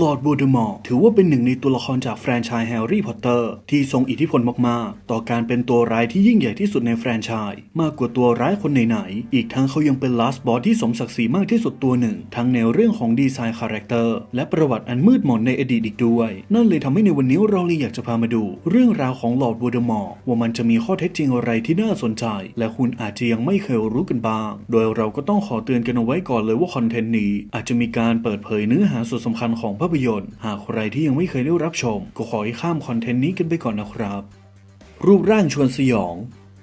ลอร์ดบูเดมอร์ถือว่าเป็นหนึ่งในตัวละครจากแฟรนไชส์แฮร์รี่พอตเตอร์ที่ทรงอิทธิพลมาก ๆ ต่อการเป็นตัวร้ายที่ยิ่งใหญ่ที่สุดในแฟรนไชส์มากกว่าตัวร้ายคนไหน ๆ อีกทั้งเขายังเป็นลาสบอสที่สมศักดิ์ศรีมากที่สุดตัวหนึ่ง ทั้งในเรื่องของดีไซน์คาแรคเตอร์และประวัติอันมืดมนในอดีตอีกด้วย นั่นเลยทำให้ในวันนี้เราเลยอยากจะพามาดู เรื่องราวของลอร์ดบูเดมอร์ว่ามันจะมีข้อเท็จจริงอะไรที่น่าสนใจ และคุณอาจจะยังไม่เคยรู้กันบ้าง โดยเราก็ต้องขอเตือนกันเอาไว้ก่อนเลยว่าคอนเทนต์นี้อาจจะมีการเปิดเผยเนื้อหาส่วนสำคัญของภาพยนตร์ หากใครที่ยังไม่เคยได้รับชม ก็ขอให้ข้ามคอนเทนต์นี้กันไปก่อนนะครับ รูปร่างชวนสยอง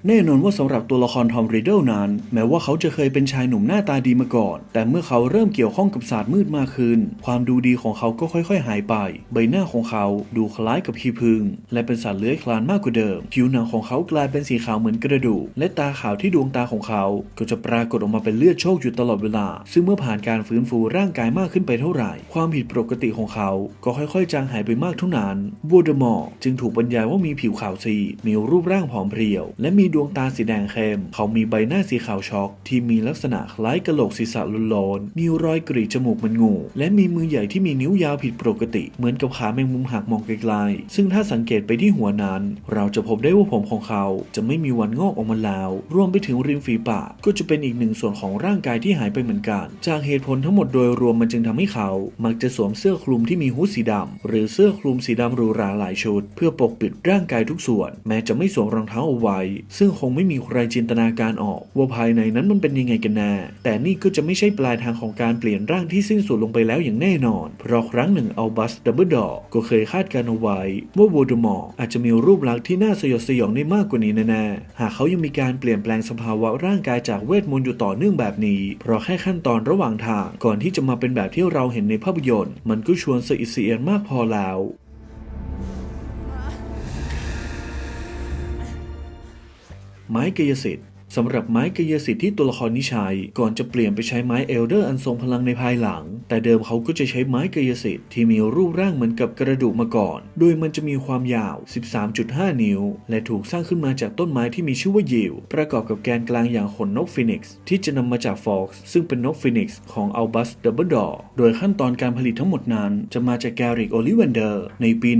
แน่นอนว่าสำหรับตัวละครทอมริดเดิลนั้น แม้ว่าเขาจะเคยเป็นชายหนุ่มหน้าตาดีมาก่อน แต่เมื่อเขาเริ่มเกี่ยวข้องกับศาสตร์มืดมากขึ้น ความดูดีของเขาก็ค่อยๆ หายไป ใบหน้าของเขาดูคล้ายกับขี้ผึ้งและเป็นสัตว์เลื้อยคลานมากกว่าเดิม ผิวหนังของเขากลายเป็นสีขาวเหมือนกระดูก และตาขาวที่ดวงตาของเขา ก็จะปรากฏออกมาเป็นเลือดโชกอยู่ตลอดเวลา ซึ่งเมื่อผ่านการฟื้นฟูร่างกายมากขึ้นไปเท่าไหร่ ความผิดปกติของเขา ก็ค่อยๆ จางหายไปมากเท่านั้นบูเดมอร์จึงถูกบรรยายว่ามีผิวขาวซีดมีรูปร่างผอมเพรียว และมีดวงตาสีแดงเข้ม เขามีใบหน้าสีขาวช็อก ที่มีลักษณะคล้ายกระโหลกศีรษะโลนๆมีรอยกรีดจมูกเหมันงู และมีมือใหญ่ที่มีนิ้วยาวผิดปกติ เหมือนกับขาแมงมุมหากมองไกลๆ ซึ่งถ้าสังเกตไปที่หัวนั้น เราจะพบได้ว่าผมของเขาจะไม่มีวันงอกออกมาแล้ว รวมไปถึงริมฝีปากก็จะเป็นอีกหนึ่งส่วนของร่างกายที่หายไปเหมือนกัน จากเหตุผลทั้งหมดโดยรวมมันจึงทำให้เขา มักจะสวมเสื้อคลุมที่มีฮู้ดสีดำหรือเสื้อคลุมสีดำหรูราหลายชุด เพื่อปกปิดร่างกายทุกส่วน แม้จะไม่สวมรองเท้าเอาไว้ซึ่งคงไม่มีใครจินตนาการออก ว่าภายในนั้นมันเป็นยังไงกันแน่แต่นี่ก็จะไม่ใช่ปลายทางของการเปลี่ยนร่างที่สิ้นสุดลงไปแล้วอย่างแน่นอน เพราะครั้งหนึ่งอัลบัสดับเบิลดอร์ก็เคยคาดการณ์เอาไว้ ว่าโวลเดอมอร์อาจจะมีรูปลักษณ์ที่น่าสยดสยองได้มากกว่านี้แน่ๆหากเขายังมีการเปลี่ยนแปลงสภาวะร่างกายจากเวทมนต์อยู่ต่อเนื่องแบบนี้ เพราะแค่ขั้นตอนระหว่างทางก่อนที่จะมาเป็นแบบที่เราเห็นในภาพยนตร์ มันก็ชวนสะอิดสะเอียนมากพอแล้ว ไม้กายสิทธิ์ สำหรับไม้กายสิทธิ์ที่ตัวละครนี้ใช้ ก่อนจะเปลี่ยนไปใช้ไม้เอลเดอร์อันทรงพลังในภายหลัง แต่เดิมเขาก็จะใช้ไม้กายสิทธิ์ที่มีรูปร่างเหมือนกับกระดูกมาก่อน โดยมันจะมีความยาว 13.5 นิ้ว และถูกสร้างขึ้นมาจากต้นไม้ที่มีชื่อว่ายิว ประกอบกับแกนกลางอย่างขนนกฟินิกซ์ที่จะนำมาจากฟอกซ์ซึ่งเป็นนกฟินิกซ์ของอัลบัสเดับเบิลดอร์โดยขั้นตอนการผลิตทั้งหมดนั้น จะมาจากแกริกโอลิเวนเดอร์ในปี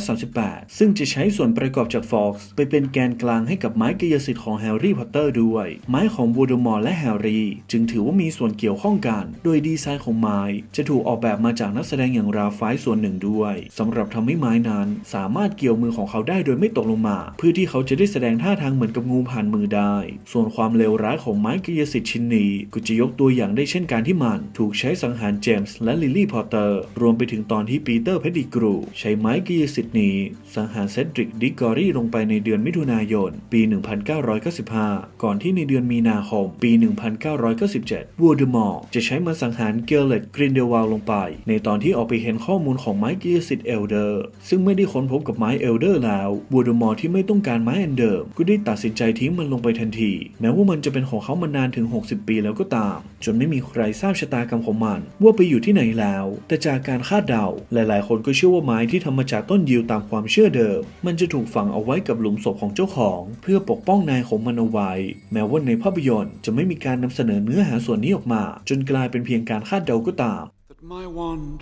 1938 ซึ่งจะใช้ส่วนประกอบจากฟอกซ์ไปเป็นแกนกลางให้กับไม้กายสิทธิ์ของแฮร์รี่พอตเตอร์ด้วย ไม้ของวูดมอร์และแฮร์รี่ จึงถือว่ามีส่วนเกี่ยวข้องกัน โดยดีไซน์ของไม้จะถูกออกแบบมาจากนักแสดงอย่างราฟายส่วนหนึ่งด้วยสำหรับทำให้ไม้นั้นสามารถเกี่ยวมือของเขาได้โดยไม่ตกลงมา เพื่อที่เขาจะได้แสดงท่าทางเหมือนกับงูผ่านมือได้ ส่วนความเลวร้ายของไม้กายสิทธิ์ชิ้นนี้ก็จะยกตัวอย่างได้เช่นการที่มัน ถูกใช้สังหารเจมส์และลิลลี่พอตเตอร์รวมไปถึงตอนที่ปีเตอร์เพดิกรูใช้ไม้กายสิทธิ์นี้ สังหารเซดริกดิกอรี่ลงไปในเดือนมิถุนายน ปี 1995ก่อนที่ในเดือนมีนาคม ปี 1997วูดมอร์จะใช้มาสังหารเกลเลตกรินเดวาลลงไป ในตอนที่ออกไปเห็นข้อมูลของไม้กีสิทธิ์เอลเดอร์ ซึ่งไม่ได้ค้นพบกับไม้เอลเดอร์แล้ววูดมอร์ที่ไม่ต้องการไม้อันเดิม ก็ได้ตัดสินใจทิ้งมันลงไปทันที แม้ว่ามันจะเป็นของเขามานานถึง 60 ปีแล้วก็ตาม จนไม่มีใครทราบชะตากรรมของมัน ว่าไปอยู่ที่ไหนแล้ว แต่จากการคาดเดา หลาย ๆ คนก็เชื่อว่าไม้ที่ทำมาจากต้นยิวตามความเชื่อเดิม มันจะถูกฝังเอาไว้กับหลุมศพของเจ้าของ เพื่อปกป้องนายของมันเอาไว้แม้ว่าในภาพยนตร์จะไม่มีการนำเสนอเนื้อหาส่วนนี้ออกมา จนกลายเป็นเพียงการคาดเดาก็ตาม that my wand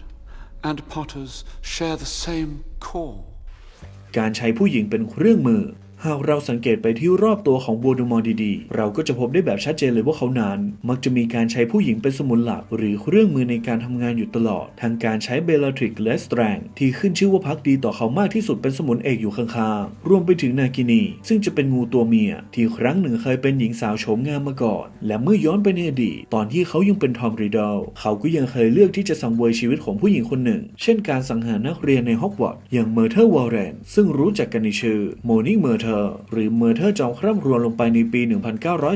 and Potter's share the same core. การใช้ผู้หญิงเป็นเครื่องมือ หากเราสังเกตไปที่รอบตัวของโวดอมอร์ดีๆ เราก็จะพบได้แบบชัดเจนเลยว่าเขานั้น มักจะมีการใช้ผู้หญิงเป็นสมุนหลัก หรือเครื่องมือในการทำงานอยู่ตลอด ทางการใช้เบลทริกและสแตรงที่ขึ้นชื่อว่าพักดีต่อเขามากที่สุดเป็นสมุนเอกอยู่ข้างๆ รวมไปถึงนากินี ซึ่งจะเป็นงูตัวเมีย ที่ครั้งหนึ่งเคยเป็นหญิงสาวโฉมงามมาก่อน และเมื่อย้อนไปในอดีตตอนที่เขายังเป็นทอมรีดลเขาก็ยังเคยเลือกที่จะสังเวยชีวิตของผู้หญิงคนหนึ่ง เช่น การสังหารนักเรียนในฮอกวอตส์อย่างเมอร์เทอร์วอร์เรนซึ่งรู้จักกันในชื่อโมนี่เมอร์เทอร์ หรือเมอร์เทอร์จอมคร่ำครวญลงไปในปี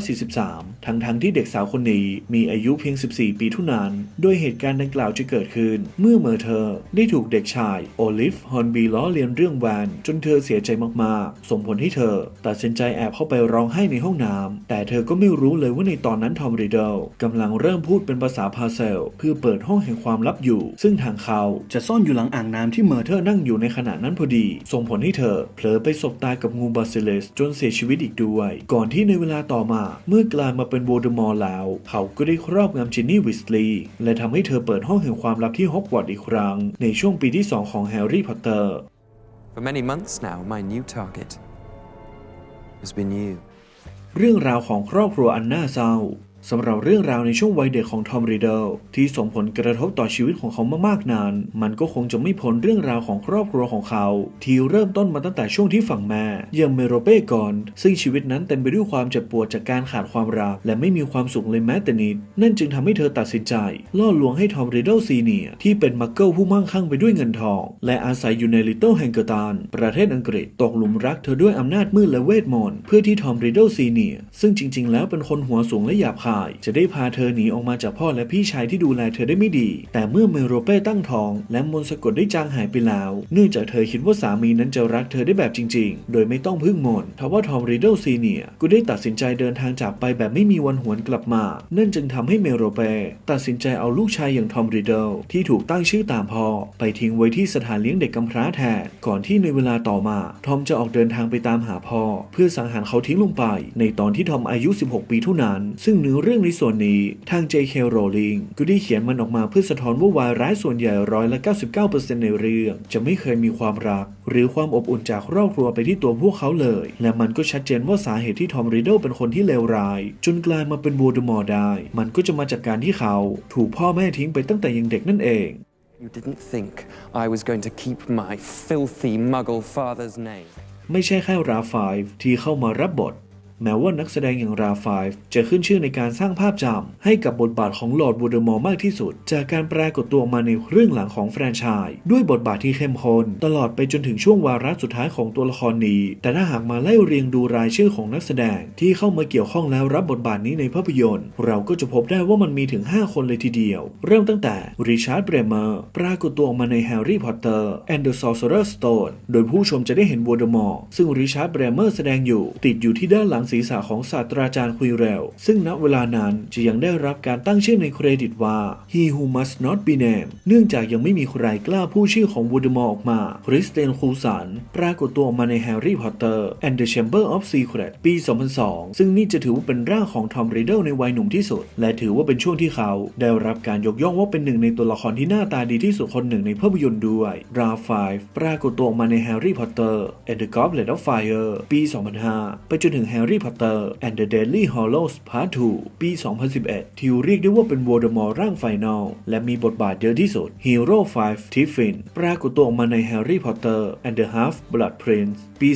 1943 ทั้งๆทที่เด็กสาวคนนี้มีอายุเพียง 14 ปีเท่านั้น โดยเหตุการณ์ดังกล่าวจะเกิดขึ้น เมื่อเมอร์เทอร์ได้ถูกเด็กชายโอลิฟฮอนบีล้อเลียนเรื่องแวนจนเธอเสียใจมากๆ ส่งผลให้เธอ ตัดสินใจแอบเข้าไปร้องไห้ในห้องน้ำแต่เธอก็ไม่รู้เลยว่าในตอนนั้นทอมริดเดิลกำลังเริ่มพูดเป็นภาษาพาเซลเพื่อเปิดห้องแห่งความลับอยู่ ซึ่งทางเขาจะซ่อนอยู่หลังอ่างน้ำที่เมอร์เทอร์นั่งอยู่ในขณะนั้นพอดี ส่งผลให้เธอเผลอไปสบตากับงูบาบาซิลิสจนเสียชีวิตอีกด้วย ก่อนที่ในเวลาต่อมา เมื่อกลายมาเป็นโวลเดอมอร์แล้ว เขาก็ได้ครอบงำจินนี่วิสลีย์และทำให้เธอเปิดห้องแห่งความลับที่ฮอกวอตส์อีกครั้ง ในช่วงปีที่ 2 ของแฮร์รี่พอตเตอร์ For many months now, my new target has been you. เรื่องราวของครอบครัวอันน่าเศร้า สำหรับเรื่องราวในช่วงวัยเด็กของทอมรีเดลที่ส่งผลกระทบต่อชีวิตของเขามากๆนานมันก็คงจะไม่พ้นเรื่องราวของครอบครัวของเขา ที่เริ่มต้นมาตั้งแต่ช่วงที่ฝั่งแม่ยังเมโรเป้ก่อน ซึ่งชีวิตนั้นเต็มไปด้วยความเจ็บปวดจากการขาดความรัก และไม่มีความสุขเลยแม้แต่นิด นั่นจึงทำให้เธอตัดสินใจ ล่อลวงให้ทอมรีเดลซีเนียที่เป็นมักเกิลผู้มั่งคั่งไปด้วยเงินทอง และอาศัยอยู่ในลิตเติ้ลแฮงเกอร์ตันประเทศอังกฤษตกหลุมรักเธอด้วยอำนาจมืดและเวทมนต์เพื่อที่ทอมรีเดลซีเนียซึ่งจริง ๆ แล้วเป็นคนหัวสูงและหยาบคาย จะได้พาเธอหนีออกมาจากพ่อและพี่ชายที่ดูแลเธอได้ไม่ดี แต่เมื่อเมโรเป้ตั้งท้อง และมนสะกดได้จางหายไปแล้ว เนื่องจากเธอคิดว่าสามีนั้นจะรักเธอได้แบบจริง ๆ โดยไม่ต้องพึ่งมนทว่าทอมรีเดิลซีเนียก็ได้ตัดสินใจเดินทางจากไปแบบไม่มีวันหวนกลับมา นั่นจึงทำให้เมโรเป้ตัดสินใจเอาลูกชายอย่างทอมรีเดิลที่ถูกตั้งชื่อตามพ่อ ไปทิ้งไว้ที่สถานเลี้ยงเด็กกำพร้าแทนก่อนที่ในเวลาต่อมาทอมจะออกเดินทางไปตามหาพ่อ เพื่อสังหารเขาทิ้งลงไป ในตอนที่ทอมอายุ 16 ปีเท่านั้น ซึ่งเนื้อเรื่องในส่วนนี้ทาง J.K. Rowling ก็ได้เขียนมันออกมาเพื่อสะท้อนว่าวายร้ายส่วนใหญ่ร้อยละ 99%ในเรื่อง จะไม่เคยมีความรัก หรือความอบอุ่นจากครอบครัวไปที่ตัวพวกเขาเลย และมันก็ชัดเจนว่าสาเหตุที่ทอมรีเดลเป็นคนที่เลวร้าย จนกลายมาเป็นโวลเดอมอร์ได้ มันก็จะมาจากการที่เขา ถูกพ่อแม่ทิ้งไปตั้งแต่ยังเด็กนั่นเอง You didn't think I was going to keep my filthy muggle father's name. ไม่ใช่แค่ราฟายที่เข้ามารับบท แม้ว่านักแสดงอย่างราฟายจะขึ้นชื่อในการสร้างภาพจำให้กับบทบาทของลอร์ดวูเดอมอร์มากที่สุด จากการปรากฏตัวมาในเรื่องหลังของแฟรนไชส์ด้วยบทบาทที่เข้มข้นตลอดไปจนถึงช่วงวาระสุดท้ายของตัวละครนี้ แต่ถ้าหากมาไล่เรียงดูรายชื่อของนักแสดงที่เข้ามาเกี่ยวข้องแล้วรับบทบาทนี้ในภาพยนตร์ เราก็จะพบได้ว่ามันมีถึง 5 คนเลยทีเดียว เริ่มตั้งแต่ริชาร์ดเบรเมอร์ปรากฏตัวออกมาในแฮร์รี่พอตเตอร์แอนเดอร์ซอ r เ r อร์สโตนโดยผู้ชมจะได้เห็นว o เดอมอร์ซึ่งริชาร์ดเบรเมอร์แสดงอยู่ติดอยู่ที่ด้านหลังศีรษะของศาสตราจารย์คุยเรลซึ่งณเวลานั้นจะยังได้รับการตั้งชื่อในเครดิตว่า He Who Must Not Be Named เนื่องจากยังไม่มีใครกล้าพูดชื่อของว o เดมอร์ออกมาคริสเตนคูสันปรากฏตัวออกมาในแฮร์รี่พอตเตอร์ and the Chamber of Secrets ปี 2002 ซึ่งนี่จะถือว่าเป็นร่างของทอมรีเดลในวัยหนุ่มที่สุด และถือว่าเป็นช่วงที่เขาได้รับการยกย่องว่าเป็นหนึ่งในตัวละครที่หน้าตาดีที่สุดคนหนึ่งในภาพยนตร์ด้วยราฟายปรากฏตัวออกมาในแฮร์รี่พอตเตอร์ and the Goblet of Fire ปี 2005 ไปจนถึงแฮร์รี่พอตเตอร์ and the Deadly Hallows Part 2 ปี 2011 ที่เรียกได้ว่าเป็นว o เดอมอร์ร่างไฟนอลและมีบทบาทเยอะที่สุด Hero 5 Tiffin ปรากฏตัวออกมาใน Harry Potter and the Half-Blood Prince ปี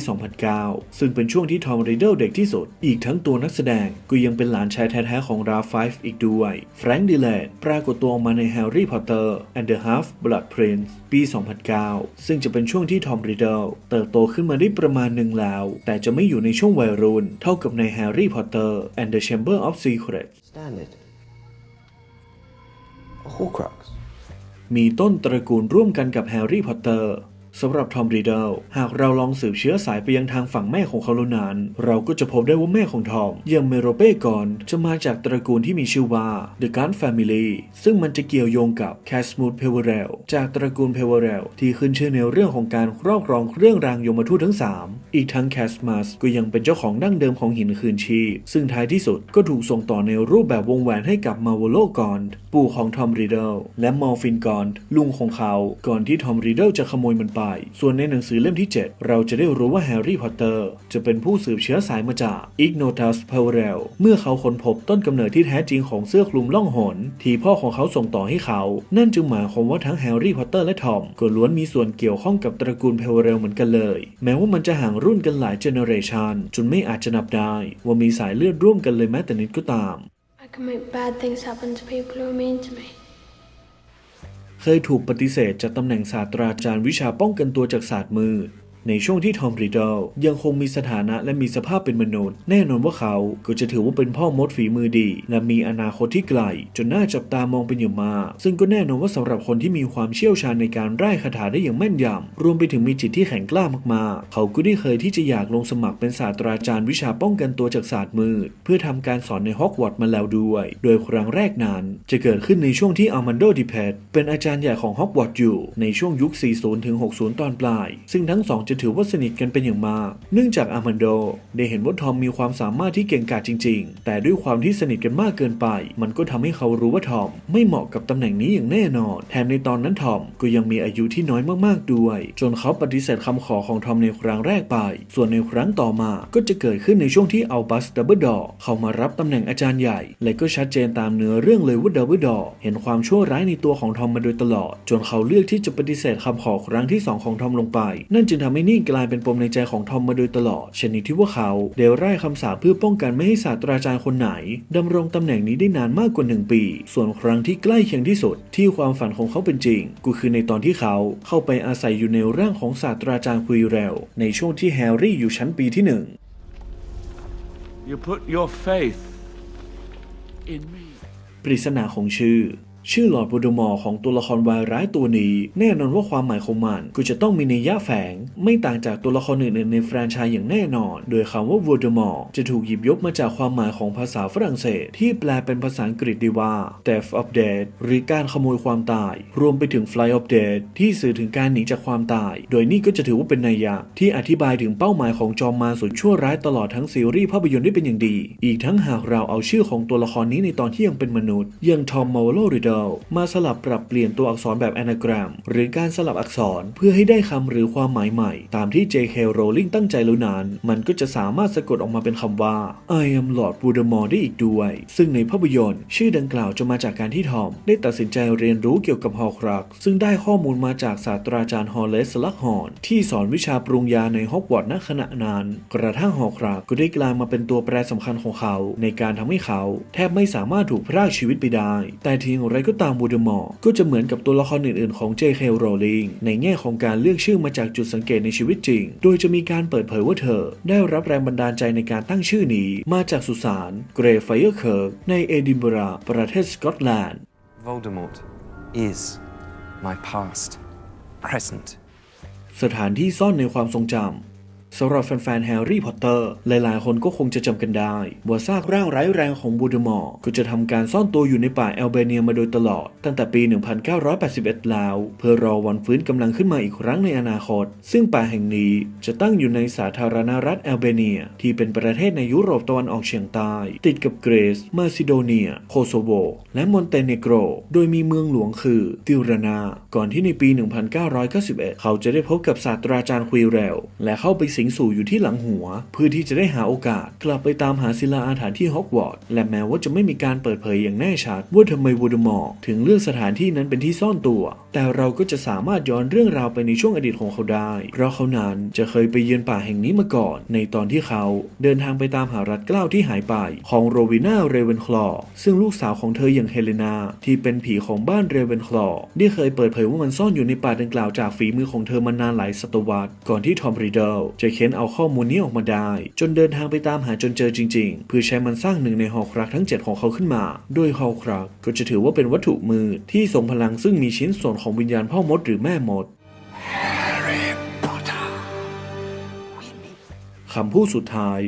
2009 ซึ่งเป็นช่วงที่ทอมรีเดลเด็กที่สุด อีกทั้งตัวนักแสดงก็ยังเป็นหลานชายแท้ๆของราฟไฟฟ์อีกด้วยแฟรงค์ดิแลนปรากฏตัวออกมาใน Harry Potter and the Half-Blood Prince ปี 2009 ซึ่งจะเป็นช่วงที่ทอมรีเดลเติบโตขึ้นมาได้ประมาณหนึ่งแล้ว แต่จะไม่อยู่ในช่วงวัยรุ่นเท่ากับใน Harry Potter and the Chamber of Secrets Standard. A Horcrux. มีต้นตระกูลร่วมกันกับแฮร์รี่พอตเตอร์ สำหรับทอมรีเดลหากเราลองสืบเชื้อสายไปยังทางฝั่งแม่ของเขาแล้วนั้น เราก็จะพบได้ว่าแม่ของทอมอย่างเมโรเป้กอนจะมาจากตระกูลที่มีชื่อว่า The Gun Family ซึ่งมันจะเกี่ยวโยงกับแคสมูดเพเวเรลจากตระกูลเพเวเรลที่ขึ้นชื่อในเรื่องของการครอบครองเครื่องรางยมทูตทั้ง 3 อีกทั้งแคสมัสก็ยังเป็นเจ้าของดั้งเดิมของหินคืนชีพซึ่งท้ายที่สุดก็ถูกส่งต่อในรูปแบบวงแหวนให้กับมาโวโลกอนปู่ของทอมรีเดลและมอร์ฟินกอนลุงของเขาก่อนที่ทอมรีเดลจะขโมยมันไปส่วนในหนังสือเล่มที่ 7 เราจะได้รู้ว่าแฮร์รี่พอตเตอร์จะเป็นผู้สืบเชื้อสายมาจากอิกโนตัสเพลเรลเมื่อเขาค้นพบต้นกำเนิดที่แท้จริงของเสื้อคลุมล่องหน ที่พ่อของเขาส่งต่อให้เขา นั่นจึงหมายความว่าทั้งแฮร์รี่พอตเตอร์และทอมก็ล้วนมีส่วนเกี่ยวข้องกับตระกูลเพลเรลเหมือนกันเลย แม้ว่ามันจะห่างรุ่นกันหลายเจเนอเรชันจนไม่อาจจะนับได้ว่ามีสายเลือดร่วมกันเลยแม้แต่นิดก็ตาม I can make bad things happen to people who are mean to me. เคยถูกปฏิเสธจากตำแหน่งศาสตราจารย์วิชาป้องกันตัวจากศาสตร์มือ ในช่วงที่ทอมรีเดลยังคงมีสถานะและมีสภาพเป็นมนุษย์ แน่นอนว่าเขาก็จะถือว่าเป็นพ่อมดฝีมือดี และมีอนาคตที่ไกล จนน่าจับตามองเป็นอย่างมากซึ่งก็แน่นอนว่าสำหรับคนที่มีความเชี่ยวชาญในการไร้คาถาได้อย่างแม่นยำรวมไปถึงมีจิตที่แข็งกล้ามากๆ เขาก็ได้เคยที่จะอยากลงสมัครเป็นศาสตราจารย์วิชาป้องกันตัวจากศาสตร์มืดเพื่อทำการสอนในฮอกวอตส์มาแล้วด้วย โดยครั้งแรกนั้น จะเกิดขึ้นในช่วงที่อัลมันโดดิเพตเป็นอาจารย์ใหญ่ของฮอกวอตส์อยู่ในช่วงยุค 40ถึง60 ตอนปลาย ซึ่งทั้งสองจะถือว่าสนิทกันเป็นอย่างมาก เนื่องจากอามันโดได้เห็นว่าทอมมีความสามารถที่เก่งกาจจริง ๆ แต่ด้วยความที่สนิทกันมากเกินไป มันก็ทำให้เขารู้ว่าทอมไม่เหมาะกับตำแหน่งนี้อย่างแน่นอน แถมในตอนนั้นทอมก็ยังมีอายุที่น้อยมากๆด้วย จนเขาปฏิเสธคำขอของทอมในครั้งแรกไป ส่วนในครั้งต่อมาก็จะเกิดขึ้นในช่วงที่อัลบัสดับเบิลดอเข้ามารับตำแหน่งอาจารย์ใหญ่ และก็ชัดเจนตามเนื้อเรื่องเลยว่าดับเบิลดอเห็นความชั่วร้ายในตัวของทอมมาโดยตลอด จนเขาเลือกที่จะปฏิเสธคำขอครั้งที่สองของทอมลงไป นั่นจึงทำให้นี่กลายเป็นปมในใจของทอมมาโดยตลอด ชนิดที่ว่าเขาเดวไร่คำสาปเพื่อป้องกันไม่ให้ศาสตราจารย์คนไหนดำรงตำแหน่งนี้ได้นานมากกว่าหนึ่งปี ส่วนครั้งที่ใกล้เคียงที่สุด ที่ความฝันของเขาเป็นจริง ก็คือในตอนที่เขาเข้าไปอาศัยอยู่ในร่างของศาสตราจารย์คุยเรลในช่วงที่แฮร์รี่อยู่ชั้นปีที่หนึ่ง You put your faith in me. ปริศนาของชื่อ ชื่อหลอดบูดมอร์ของตัวละครวายร้ายตัวนี้ แน่นอนว่าความหมายของมันก็จะต้องมีนัยยะแฝง ไม่ต่างจากตัวละครอื่นๆในแฟรนไชส์อย่างแน่นอน โดยคำว่าวูดมอร์จะถูกหยิบยกมาจากความหมายของภาษาฝรั่งเศส ที่แปลเป็นภาษาอังกฤษได้ว่า theft of death หรือการขโมยความตาย รวมไปถึง fly of death ที่สื่อถึงการหนีจากความตาย โดยนี่ก็จะถือว่าเป็นนัยยะที่อธิบายถึงเป้าหมายของจอมมารสุดชั่วร้ายตลอดทั้งซีรีส์ภาพยนตร์ได้เป็นอย่างดี อีกทั้งหากเราเอาชื่อของตัวละครนี้ในตอนที่ยังเป็นมนุษย์อย่างทอมมาวโลริดลมาสลับปรับเปลี่ยนตัวอักษรแบบ anagram หรือการสลับอักษรเพื่อให้ได้คำหรือความหมายใหม่ ตามที่ J.K. Rowling ตั้งใจแล้วนั้น มันก็จะสามารถสะกดออกมาเป็นคำว่า I am Lord Voldemort ได้อีกด้วย ซึ่งในภาพยนตร์ ชื่อดังกล่าวจะมาจากการที่ทอม ได้ตัดสินใจเรียนรู้เกี่ยวกับฮอร์ครักซึ่งได้ข้อมูลมาจากศาสตราจารย์ฮอลเลสลักฮอนที่สอนวิชาปรุงยาในฮอกวอตส์ณขณะนั้น กระทั่งฮอร์ครักก็ได้กลายมาเป็นตัวแปรสำคัญของเขา ในการทำให้เขา แทบไม่สามารถถูกพรากชีวิตไปได้ แต่ทีอย่างไรก็ตามบูเดมอร์ก็จะเหมือนกับตัวละครอื่น ๆ ของ J.K. Rowling ในแง่ของการเลือกชื่อมาจากจุดสังเกตในชีวิตจริง โดยจะมีการเปิดเผยว่าเธอ ได้รับแรงบันดาลใจในการตั้งชื่อนี้มาจากสุสานเกรฟไฟเออร์เคิร์กในเอดินบะระประเทศสกอตแลนด์ Voldemort is my past, present, สถานที่ซ่อนในความทรงจำ สำหรับแฟนๆแฮร์รี่พอตเตอร์ หลายๆ คนก็คงจะจำกันได้ว่าซากร่างไร้แรงของบูเดมอร์ก็จะทำการซ่อนตัวอยู่ในป่าแอลเบเนียมาโดยตลอด ตั้งแต่ปี 1981 แล้ว เพื่อรอวันฟื้นกำลังขึ้นมาอีกครั้งในอนาคต ซึ่งป่าแห่งนี้จะตั้งอยู่ในสาธารณรัฐแอลเบเนีย ที่เป็นประเทศในยุโรปตะวันออกเฉียงใต้ ติดกับเกรซมาซิโดเนีย โคโซโว และมอนเตเนโกร โดยมีเมืองหลวงคือติรานา ก่อนที่ในปี 1991 เขาจะได้พบกับศาสตราจารย์ควีเรลและเข้าไปสิงสู่อยู่ที่หลังหัว เพื่อที่จะได้หาโอกาส กลับไปตามหาศิลาอาถรรพ์ที่ฮอกวอตส์และแม้ว่าจะไม่มีการเปิดเผยอย่างแน่ชัด ว่าทำไมวูดมอร์ถึงเลือกสถานที่นั้นเป็นที่ซ่อนตัว แต่เราก็จะสามารถย้อนเรื่องราวไปในช่วงอดีตของเขาได้ เพราะเขานั้นจะเคยไปเยือนป่าแห่งนี้มาก่อน ในตอนที่เขาเดินทางไปตามหารัดเกล้าที่หายไป ของโรวิน่าเรเวนคลอซึ่งลูกสาวของเธออย่างเฮเลนาที่เป็นผีของบ้านเรเวนคลอได้เคยเปิดเผยว่ามันซ่อนอยู่ในป่าดังกล่าวจากฝีมือของเธอมานานหลายศตวรรษก่อนที่ทอมรีเดลจะเค้นเอาข้อมูลนี้ออกมาได้ จนเดินทางไปตามหาจนเจอจริง ๆ เพื่อใช้มันสร้างหนึ่งในหอครักทั้ง 7 ของเขาขึ้นมา โดยหอครักก็จะถือว่าเป็นวัตถุมืดที่ทรงพลังซึ่งมีชิ้นส่วนของวิญญาณพ่อมดหรือแม่มดคำพูดสุดท้าย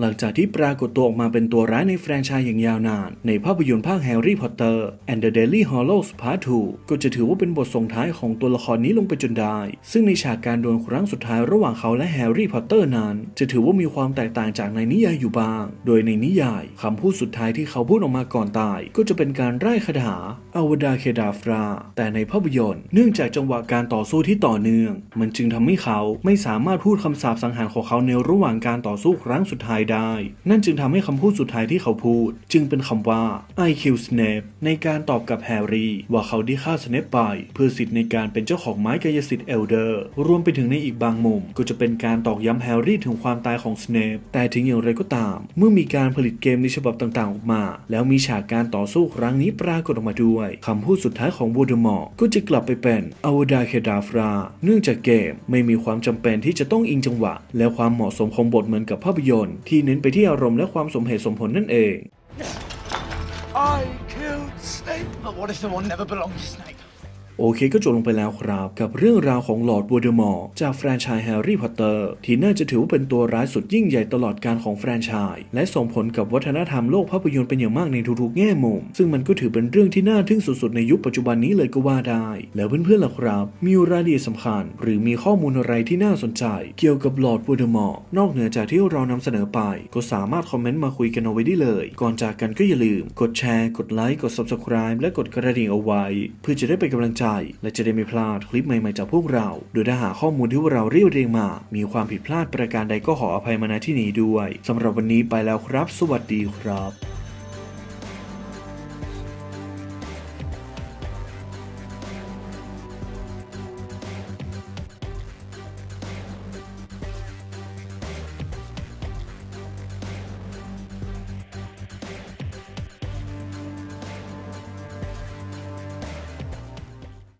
หลังจากที่ปรากฏตัวออกมาเป็นตัวร้ายในแฟรนไชส์อย่างยาวนาน ในภาพยนตร์ภาคแฮร์รี่พอตเตอร์ and the Deadly Hallows Part 2 ก็จะถือว่าเป็นบทส่งท้ายของตัวละครนี้ลงไปจนได้ ซึ่งในฉากการดวลครั้งสุดท้ายระหว่างเขาและแฮร์รี่พอตเตอร์นั้น จะถือว่ามีความแตกต่างจากในนิยายอยู่บ้าง โดยในนิยายคำพูดสุดท้ายที่เขาพูดออกมาก่อนตาย ก็จะเป็นการไร้คาถาอวดาเคดาฟราแต่ในภาพยนตร์เนื่องจากจังหวะการต่อสู้ที่ต่อเนื่อง มันจึงทำให้เขาไม่สามารถพูดคำสาปสังหารของเขาในระหว่างการต่อสู้ครั้งสุดท้ายได้ นั่นจึงทำให้คำพูดสุดท้ายที่เขาพูด จึงเป็นคำว่า I kill Snape ในการตอบกับแฮร์รี่ ว่าเขาได้ฆ่าสเนปไป เพื่อสิทธิ์ในการเป็นเจ้าของไม้กายสิทธิ์เอลเดอร์ รวมไปถึงในอีกบางมุม ก็จะเป็นการตอกย้ำแฮร์รี่ถึงความตายของสเนปแต่ถึงอย่างไรก็ตาม เมื่อมีการผลิตเกมในฉบับต่างๆออกมา แล้วมีฉากการต่อสู้ครั้งนี้ปรากฏออกมาด้วยคำพูดสุดท้ายของวูดมอร์ก็จะกลับไปเป็นอวดาเคดาฟราเนื่องจากเกมไม่มีความจำเป็นที่จะต้องอิงจังหวะ และความเหมาะสมของบทเหมือนกับภาพยนตร์ทที่เน้นไปที่อารมณ์และความสมเหตุสมผลนั่นเอง I killed Snape. But what if the one never belonged to Snape? โอเคก็จบลงไปแล้วครับ กับเรื่องราวของหลอร์ดวอเดมอร์จากแฟรนไชส์แฮร์รี่พอตเตอร์ที่น่าจะถือว่าเป็นตัวร้ายสุดยิ่งใหญ่ตลอดการของแฟรนไชส์และส่งผลกับวัฒนธรรมโลกภาพยนตร์เป็นอย่างมากในทุกๆแง่มุม ซึ่งมันก็ถือเป็นเรื่องที่น่าทึ่งสุดๆในยุคปัจจุบันนี้เลยก็ว่าได้ แล้วเพื่อนๆล่ะครับ มีรายละเอียดสำคัญ หรือมีข้อมูลอะไรที่น่าสนใจ เกี่ยวกับหลอร์ดวอเดมอร์นอกเหนือจากที่เรานำเสนอไป ก็สามารถคอมเมนต์มาคุยกันเอาไว้ได้เลย ก่อนจากกันก็อย่าลืม กดแชร์ กดไลค์กด subscribe และกดกระดิ่งเอาไว้ เพื่อจะได้เป็นกำลังใจและจะได้ไม่พลาดคลิปใหม่ๆจากพวกเรา โดยถ้าหาข้อมูลที่พวกเราเรียบเรียงมา มีความผิดพลาดประการใดก็ขออภัยมาณที่นี้ด้วยสำหรับวันนี้ไปแล้วครับ สวัสดีครับ